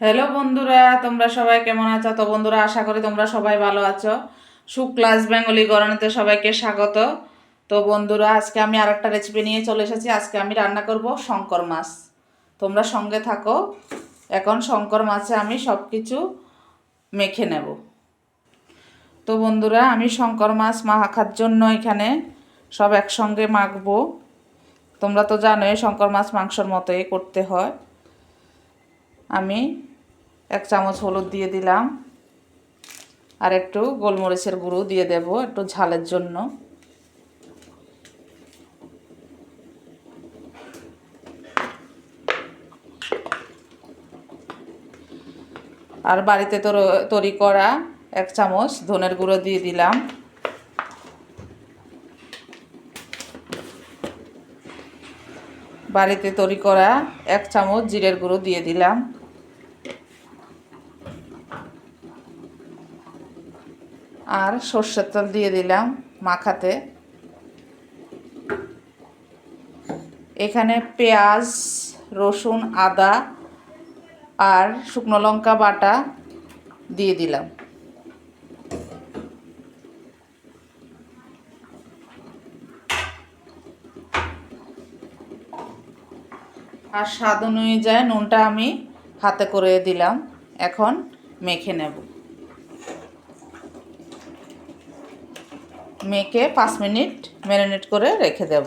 Hello বন্ধুরা, তোমরা সবাই কেমন আছো? তো বন্ধুরা, আশা করি তোমরা সবাই ভালো আছো। সুক্লাস বেঙ্গলি গরনেতে সবাইকে স্বাগত। তো বন্ধুরা, আজকে আমি আরেকটা রেসিপি নিয়ে চলে এসেছি। আজকে আমি রান্না করব শঙ্কর মাছ। তোমরা সঙ্গে থাকো। এখন শঙ্কর মাছে আমি সব কিছু মেখে নেব। তো বন্ধুরা, আমি শঙ্কর মাছ মাখার জন্য এখানে সব একসঙ্গে মাখবো। তোমরা তো জানোই, শঙ্কর মাছ মাংসর মতোই করতে হয়। আমি এক চামচ হলুদ দিয়ে দিলাম। আর একটু গোলমরিচের গুঁড়ো দিয়ে দেব একটু ঝালের জন্য। আর বাড়িতে তো তৈরি করা এক চামচ ধনের গুঁড়ো দিয়ে দিলাম। বাড়িতে তৈরি করা এক চামচ জিরের গুঁড়ো দিয়ে দিলাম। আর সর্ষের তেল দিয়ে দিলাম মাখাতে। এখানে পেঁয়াজ, রসুন, আদা আর শুকনো লঙ্কা বাটা দিয়ে দিলাম। আর স্বাদ অনুযায়ী নুনটা আমি হাতে করে দিলাম। এখন মেখে নেব। মেখে পাঁচ মিনিট ম্যারিনেট করে রেখে দেব।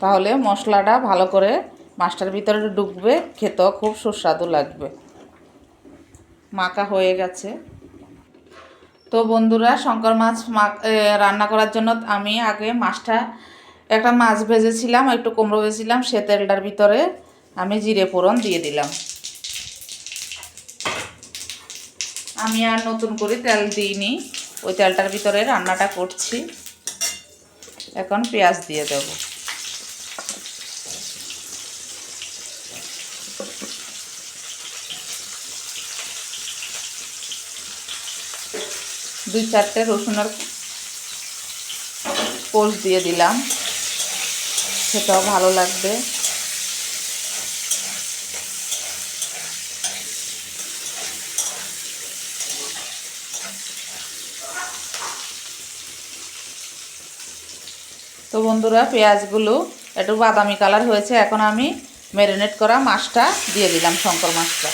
তাহলে মশলাটা ভালো করে মাছটার ভিতরে ডুববে, খেতেও খুব সুস্বাদু লাগবে। মাখা হয়ে গেছে। তো বন্ধুরা, শঙ্কর মাছ রান্না করার জন্য আমি আগে মাছটা, একটা মাছ ভেজেছিলাম, একটু কুমড়ো ভেজেছিলাম, সে তেলটার ভিতরে আমি জিরে ফোড়ন দিয়ে দিলাম। আমি আর নতুন করে তেল দিইনি। ওই তেলটার ভিতরে রান্নাটা করছি। এখন পেঁয়াজ দিয়ে দেব। দুই চারটে রসুনের পোস্ট দিয়ে দিলাম। সেটাও ভালো লাগবে। তো বন্ধুরা, পেঁয়াজগুলো একটু বাদামি কালার হয়েছে, এখন আমি ম্যারিনেট করা মাছটা দিয়ে দিলাম, শঙ্কর মাছটা।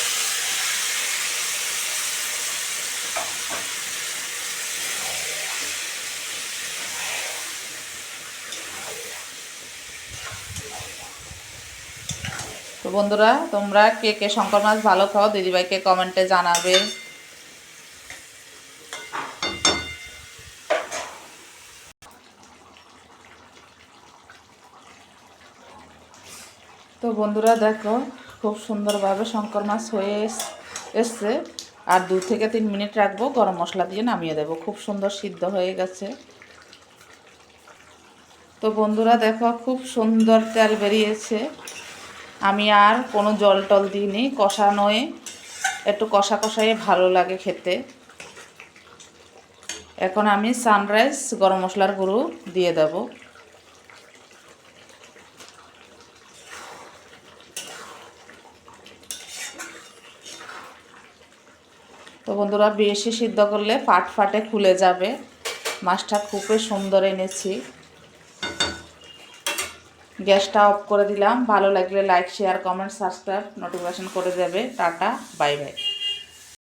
তো বন্ধুরা, তোমরা কে কে শঙ্কর মাছ ভালো খাও, দিদিভাইকে কমেন্টে জানাবে। তো বন্ধুরা দেখো, খুব সুন্দরভাবে শঙ্কর মাছ হয়ে এসছে। আর দু থেকে তিন মিনিট রাখব, গরম মশলা দিয়ে নামিয়ে দেবো। খুব সুন্দর সিদ্ধ হয়ে গেছে। তো বন্ধুরা দেখো, খুব সুন্দর তেল বেরিয়েছে। আমি আর কোনো জল টল দিইনি কষানোয় একটু কষা কষাই ভালো লাগে খেতে। এখন আমি সানরাইজ গরম মশলার গুঁড়ো দিয়ে দেব। তো বন্ধুরা বেশি সিদ্ধ করলে ফাট ফাটে খুলে যাবে। মাছটা খুবই সুন্দর এনেছি। গ্যাসটা অফ করে দিলাম। ভালো লাগলে like, share, comment, subscribe, notification করে দেবে। Tata, bye bye.